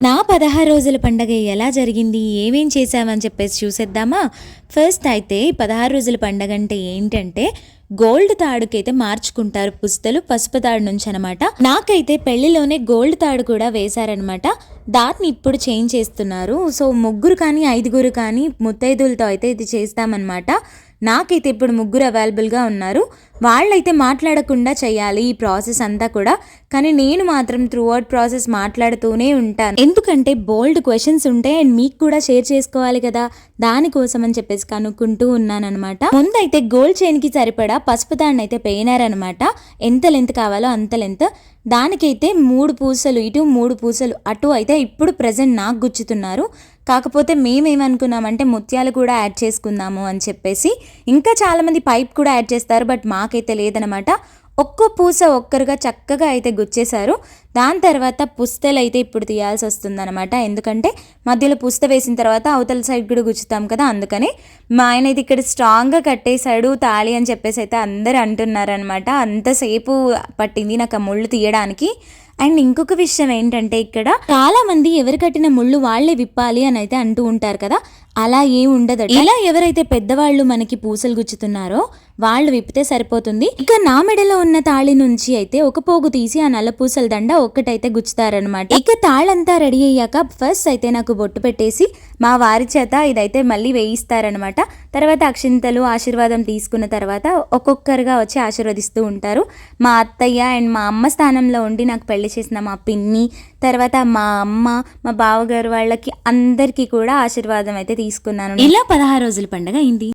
నా పదహారు రోజుల పండగ ఎలా జరిగింది? ఏమేం చేశామని చెప్పేసి చూసేద్దామా? ఫస్ట్ అయితే పదహారు రోజుల పండగ అంటే ఏంటంటే గోల్డ్ తాడుకైతే మార్చుకుంటారు పుస్తలు పసుపు తాడు నుంచి అనమాట నాకైతే పెళ్ళిలోనే గోల్డ్ తాడు కూడా వేశారనమాట. దాన్ని ఇప్పుడు చేంజ్ చేస్తున్నారు. సో ముగ్గురు కానీ ఐదుగురు కానీ ముత్తైదులతో అయితే ఇది చేస్తామన్నమాట నాకైతే ఇప్పుడు ముగ్గురు అవైలబుల్గా ఉన్నారు. వాళ్ళైతే మాట్లాడకుండా చేయాలి ఈ ప్రాసెస్ అంతా కూడా. కానీ నేను మాత్రం త్రూ అవుట్ ప్రాసెస్ మాట్లాడుతూనే ఉంటాను. ఎందుకంటే బోల్డ్ క్వశ్చన్స్ ఉంటాయి అండ్ మీకు కూడా షేర్ చేసుకోవాలి కదా. దానికోసం అని చెప్పేసి కనుక్కుంటూ ఉన్నానన్నమాట. ముందైతే గోల్డ్ చైన్కి సరిపడా పసుపు దాన్ని అయితే పెయినారనమాట ఎంత లెంత్ కావాలో అంత లెంత్ దానికైతే మూడు పూసలు ఇటు మూడు పూసలు అటు అయితే ఇప్పుడు ప్రజెంట్ నాకు గుచ్చుతున్నారు. కాకపోతే మేమేమనుకున్నామంటే ముత్యాలు కూడా యాడ్ చేసుకుందాము అని చెప్పేసి ఇంకా చాలామంది పైప్ కూడా యాడ్ చేస్తారు బట్ మాకైతే లేదనమాట ఒక్క పూస ఒక్కరుగా చక్కగా అయితే గుచ్చేశారు. దాని తర్వాత పుస్తలు అయితే ఇప్పుడు తీయాల్సి వస్తుందన్నమాట. ఎందుకంటే మధ్యలో పుస్త వేసిన తర్వాత అవతల సైడ్ కూడా గుచ్చుతాం కదా అందుకని మా ఆయన అయితే ఇక్కడ స్ట్రాంగ్గా కట్టేశాడు తాళి అని చెప్పేసి అయితే అందరు అంటున్నారనమాట అంతసేపు పట్టింది నాకు ఆ ముళ్ళు తీయడానికి. అండ్ ఇంకొక విషయం ఏంటంటే ఇక్కడ చాలా మంది ఎవరు కట్టిన ముళ్ళు వాళ్ళే విప్పాలి అని అయితే అంటూ ఉంటారు కదా అలా ఏం ఉండదు. ఇలా ఎవరైతే పెద్దవాళ్ళు మనకి పూసలు గుచ్చుతున్నారో వాళ్ళు విప్పితే సరిపోతుంది. ఇక నా మెడలో ఉన్న తాళి నుంచి అయితే ఒక పోగు తీసి ఆ నల్ల పూసల దండ ఒక్కటైతే గుచ్చుతారనమాట ఇక తాళంతా రెడీ అయ్యాక ఫస్ట్ అయితే నాకు బొట్టు పెట్టేసి మా వారి చేత ఇదైతే మళ్ళీ వేయిస్తారనమాట తర్వాత అక్షింతలు ఆశీర్వాదం తీసుకున్న తర్వాత ఒక్కొక్కరుగా వచ్చి ఆశీర్వదిస్తూ ఉంటారు. మా అత్తయ్య అండ్ మా అమ్మ స్థానంలో ఉండి నాకు పెళ్ళి చేసిన మా పిన్ని తర్వాత మా అమ్మ మా బావగారు వాళ్ళకి అందరికీ కూడా ఆశీర్వాదం అయితే తీసుకున్నాను. ఇలా పదహారు రోజుల పండగ అయింది.